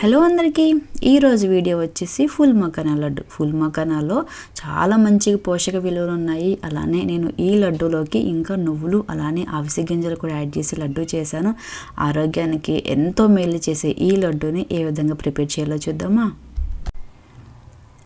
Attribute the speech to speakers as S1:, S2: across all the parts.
S1: Hello అందరికీ. ఈరోజు video వచ్చేసి ఫుల్ మకానా లడ్డు. ఫుల్ మకానాలో చాలా మంచి పోషక విలువలు ఉన్నాయి. అలానే నేను ఈ లడ్డూలోకి ఇంకా నువ్వులు అలానే అవిసి గింజలు కూడా యాడ్ చేసి లడ్డు చేశాను. ఆరోగ్యానికి ఎంతో మేలు చేసే ఈ లడ్డూని ఏ విధంగా ప్రిపేర్ చేయాలో చూద్దామా?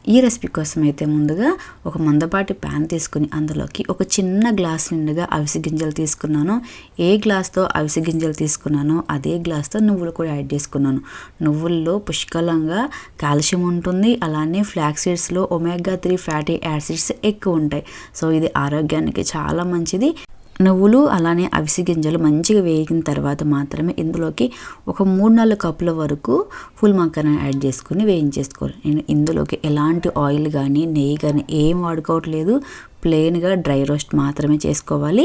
S1: ఈ రెసిపీ కోసం అయితే ముందుగా ఒక మందపాటి ప్యాన్ తీసుకుని అందులోకి ఒక చిన్న గ్లాస్ నిండుగా అవిసె గింజలు తీసుకున్నాను. ఏ గ్లాస్తో అవిసె గింజలు తీసుకున్నానో అదే గ్లాస్తో నువ్వులు కూడా యాడ్ చేసుకున్నాను. నువ్వుల్లో పుష్కలంగా కాల్షియం ఉంటుంది. అలానే ఫ్లాక్ సీడ్స్లో ఒమేగా త్రీ ఫ్యాటీ యాసిడ్స్ ఎక్కువ ఉంటాయి. సో ఇది ఆరోగ్యానికి చాలా మంచిది. నువ్వులు అలానే అవిసి గింజలు మంచిగా వేగిన తర్వాత మాత్రమే ఇందులోకి ఒక మూడు నాలుగు కప్పుల వరకు ఫుల్ మక్కన యాడ్ చేసుకుని వేయించేసుకోవాలి. నేను ఇందులోకి ఎలాంటి ఆయిల్ కానీ నెయ్యి కానీ ఏం వాడుకోవట్లేదు. ప్లెయిన్గా డ్రై రోస్ట్ మాత్రమే చేసుకోవాలి.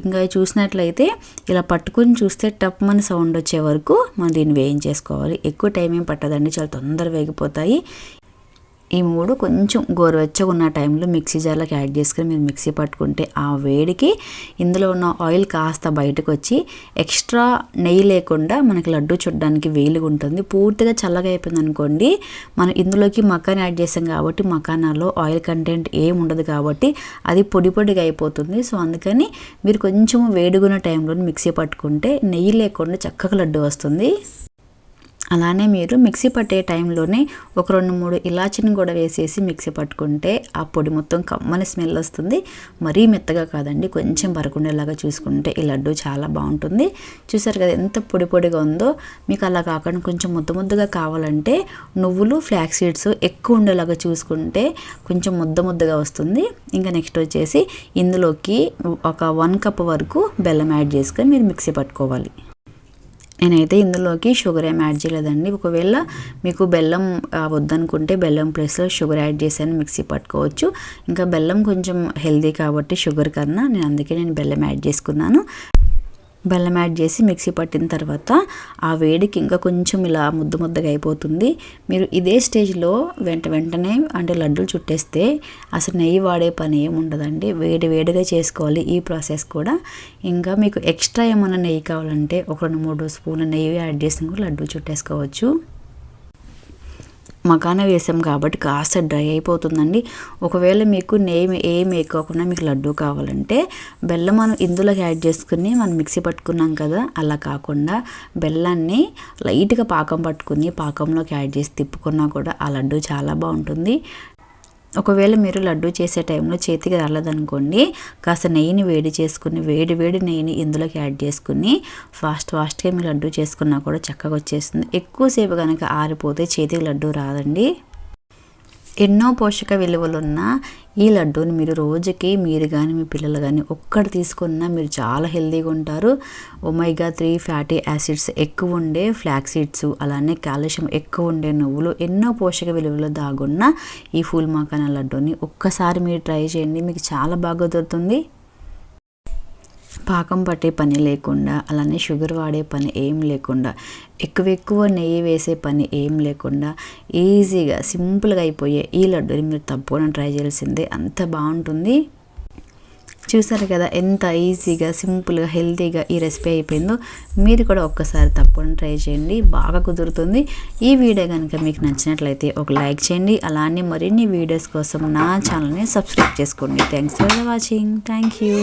S1: ఇంకా చూసినట్లయితే ఇలా పట్టుకుని చూస్తే టప్ మన సౌండ్ వచ్చే వరకు మనం దీన్ని వేయించేసుకోవాలి. ఎక్కువ టైం ఏం పట్టదండి. చాలా తొందరగా వేగిపోతాయి. ఈ మూడు కొంచెం గోరువెచ్చగా ఉన్న టైంలో మిక్సీ జార్లోకి యాడ్ చేసుకుని మీరు మిక్సీ పట్టుకుంటే ఆ వేడికి ఇందులో ఉన్న ఆయిల్ కాస్త బయటకు వచ్చి ఎక్స్ట్రా నెయ్యి లేకుండా మనకి లడ్డు చూడడానికి వేలుగా ఉంటుంది. పూర్తిగా చల్లగా అయిపోయింది అనుకోండి మనం ఇందులోకి మకాన్ యాడ్ చేసాం కాబట్టి మకానాలో ఆయిల్ కంటెంట్ ఏం ఉండదు కాబట్టి అది పొడి పొడిగా అయిపోతుంది. సో అందుకని మీరు కొంచెం వేడిగున్న టైంలో మిక్సీ పట్టుకుంటే నెయ్యి లేకుండా చక్కగా లడ్డు వస్తుంది. అలానే మీరు మిక్సీ పట్టే టైంలోనే ఒక రెండు మూడు ఇలాచిని కూడా వేసేసి మిక్సీ పట్టుకుంటే ఆ పొడి మొత్తం కమ్మని స్మెల్ వస్తుంది. మరీ మెత్తగా కాదండి కొంచెం పరకుండేలాగా చూసుకుంటే ఈ లడ్డు చాలా బాగుంటుంది. చూసారు కదా ఎంత పొడి పొడిగా ఉందో. మీకు అలా కాకుండా కొంచెం ముద్ద ముద్దగా కావాలంటే నువ్వులు ఫ్లాక్స్ సీడ్స్ ఎక్కువ ఉండేలాగా చూసుకుంటే కొంచెం ముద్ద ముద్దగా వస్తుంది. ఇంకా నెక్స్ట్ వచ్చేసి ఇందులోకి ఒక వన్ కప్ వరకు బెల్లం యాడ్ చేసుకొని మీరు మిక్సీ పట్టుకోవాలి. నేనైతే ఇందులోకి షుగర్ ఏం యాడ్ చేయలేదండి. ఒకవేళ మీకు బెల్లం వద్దనుకుంటే బెల్లం ప్లేస్లో షుగర్ యాడ్ చేశాను మిక్సీ పట్టుకోవచ్చు. ఇంకా బెల్లం కొంచెం హెల్దీ కాబట్టి షుగర్ కన్నా నేను అందుకే నేను బెల్లం యాడ్ చేసుకున్నాను. బెల్లం యాడ్ చేసి మిక్సీ పట్టిన తర్వాత ఆ వేడికి ఇంకా కొంచెం ఇలా ముద్ద ముద్దగా అయిపోతుంది. మీరు ఇదే స్టేజ్లో వెంట వెంటనే అంటే లడ్డూలు చుట్టేస్తే అసలు నెయ్యి వాడే పని ఏముండదండి వేడి వేడిగా చేసుకోవాలి ఈ ప్రాసెస్ కూడా. ఇంకా మీకు ఎక్స్ట్రా ఏమైనా నెయ్యి కావాలంటే ఒక రెండు మూడు స్పూన్ల నెయ్యి యాడ్ చేసిన కూడా లడ్డూ చుట్టేసుకోవచ్చు. మకాన వేసాం కాబట్టి కాస్త డ్రై అయిపోతుందండి. ఒకవేళ మీకు నెయ్యి ఏం వేయకోకుండా మీకు లడ్డు కావాలంటే బెల్లం మనం ఇందులోకి యాడ్ చేసుకుని మనం మిక్సీ పట్టుకున్నాం కదా అలా కాకుండా బెల్లాన్ని లైట్గా పాకం పట్టుకుని పాకంలోకి యాడ్ చేసి తిప్పుకున్నా కూడా ఆ లడ్డు చాలా బాగుంటుంది. ఒకవేళ మీరు లడ్డు చేసే టైంలో చేతికి రాలేదనుకోండి కాస్త నెయ్యిని వేడి చేసుకుని వేడి వేడి నెయ్యిని ఇందులోకి యాడ్ చేసుకుని ఫాస్ట్ ఫాస్ట్గా మీరు లడ్డు చేసుకున్నా కూడా చక్కగా వచ్చేస్తుంది. ఎక్కువసేపు కనుక ఆరిపోతే చేతికి లడ్డు రాదండి. ఎన్నో పోషక విలువలున్న ఈ లడ్డూని మీరు రోజుకి మీరు కానీ మీ పిల్లలు కానీ ఒక్కటి తీసుకున్నా మీరు చాలా హెల్తీగా ఉంటారు. ఒమైగా త్రీ ఫ్యాటీ యాసిడ్స్ ఎక్కువ ఉండే ఫ్లాక్ సీడ్స్ అలానే కాల్షియం ఎక్కువ ఉండే నువ్వులు ఎన్నో పోషక విలువలు దాగున్న ఈ ఫూల్ మాకాన లడ్డూని ఒక్కసారి మీరు ట్రై చేయండి. మీకు చాలా బాగా దొరుకుతుంది. పాకం పట్టే పని లేకుండా అలానే షుగర్ వాడే పని ఏం లేకుండా ఎక్కువ ఎక్కువ నెయ్యి వేసే పని ఏం లేకుండా ఈజీగా సింపుల్గా అయిపోయే ఈ లడ్డూని మీరు తప్పకుండా ట్రై చేయాల్సిందే. అంత బాగుంటుంది. చూసారు కదా ఎంత ఈజీగా సింపుల్గా హెల్తీగా ఈ రెసిపీ అయిపోయిందో? మీరు కూడా ఒక్కసారి తప్పకుండా ట్రై చేయండి. బాగా కుదురుతుంది. ఈ వీడియో కనుక మీకు నచ్చినట్లయితే ఒక లైక్ చేయండి. అలానే మరిన్ని వీడియోస్ కోసం నా ఛానల్ని సబ్స్క్రైబ్ చేసుకోండి. Thanks for watching thank you